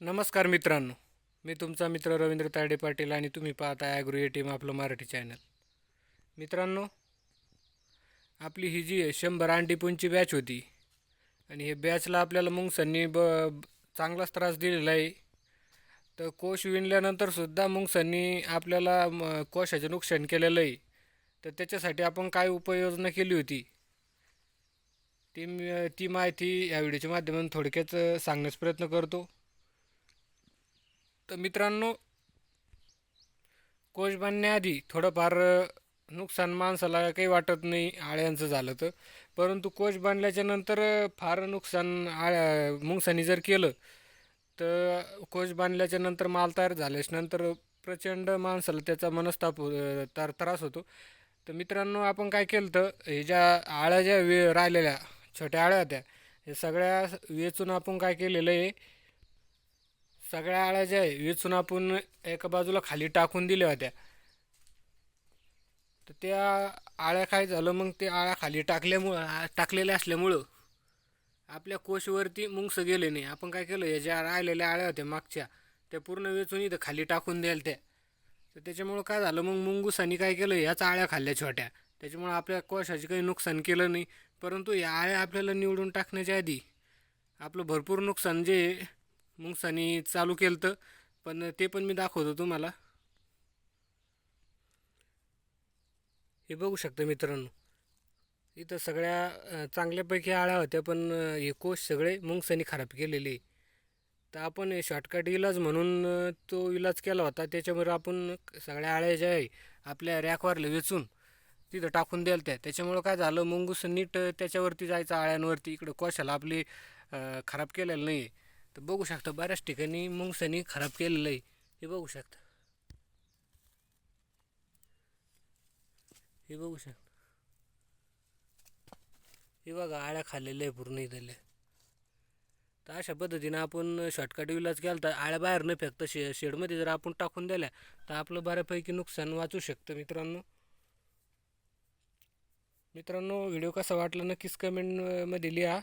नमस्कार मित्रांनो. मी तुमचा मित्र रवींद्र तायडे पाटील आणि तुम्ही पाहता ॲग्रो ए टीम आपलं मराठी चॅनल मित्रांनो आपली ही जी आहे शंभर अंडीपूंची बॅच होती आणि हे बॅचला आपल्याला मुंगसांनी ब चांगलाच त्रास दिलेला आहे. तर कोश विणल्यानंतर सुद्धा मुंगसांनी आपल्याला म- कोशाचं नुकसान केलेलं आहे. तर त्याच्यासाठी आपण काय उपाययोजना केली होती? ती ती माहिती या व्हिडिओच्या माध्यमातून थोडक्यात सांगण्याचा प्रयत्न करतो. तर मित्रांनो कोच बांधण्याआधी थोडंफार नुकसान माणसाला काही वाटत नाही आळ्यांचं झालं तर. परंतु कोच बांधल्याच्या नंतर फार नुकसान आळ्या मुंगसानी जर केलं तर कोच बांधल्याच्या नंतर माल तयार झाल्याच्यानंतर प्रचंड माणसाला त्याचा मनस्ताप तर त्रास होतो. तर मित्रांनो आपण काय केलं तर हे ज्या आळ्या ज्या वे राहिलेल्या छोट्या आळ्या होत्या हे सगळ्या वेचून आपण काय केलेलं आहे सगळ्या आळ्या ज्या आहे वेचून आपण एका बाजूला खाली टाकून दिल्या होत्या. तर त्या आळ्या काय झालं मग ते आळ्या खाली टाकल्यामुळं आ- टाकलेल्या असल्यामुळं आपल्या कोशवरती मुंगसं गेले नाही. आपण काय केलं या ज्या राहिलेल्या आळ्या होत्या मागच्या त्या पूर्ण वेचून इथं खाली टाकून द्याल त्या. तर त्याच्यामुळं काय झालं मग मुंगुसानी काय केलं याच आळ्या खाल्ल्या छोट्या. त्याच्यामुळं आपल्या कोशाचे काही नुकसान केलं नाही. परंतु या आळ्या आपल्याला निवडून टाकण्याच्या आधी आपलं भरपूर नुकसान जे मुंगसानी चालू केलं तर पण ते पण मी दाखवतो तुम्हाला. हे बघू शकता मित्रांनो. इथं सगळ्या चांगल्यापैकी आळ्या होत्या पण हे कोश सगळे मुंगसानी खराब केलेले. तर आपण शॉर्टकट इलाज म्हणून तो इलाज केला होता. त्याच्यामुळे आपण सगळ्या आळ्या ज्या आहे आपल्या रॅकवरला वेचून तिथं टाकून द्याल त्या त्याच्यामुळं काय झालं मुंगूस नीट त्याच्यावरती जायचं आळ्यांवरती. इकडं कोशाला आपली खराब केलेलं नाही आहे तर बघू शकता बऱ्याच ठिकाणी मुंगसानी खराब केलेलं आहे. हे बघू शकता. हे बघू शकता. हे बघा आळ्या खाल्लेल्या आहे पूर्ण इथल्या तर अशा पद्धतीनं आपण शॉर्टकट विलाज केला तर आळ्या बाहेर न फेकता शे शेडमध्ये जर आपण टाकून दिल्या तर आपलं बऱ्यापैकी नुकसान वाचू शकतं मित्रांनो. मित्रांनो व्हिडिओ कसा वाटला नक्कीच कमेंटमध्ये लिहा.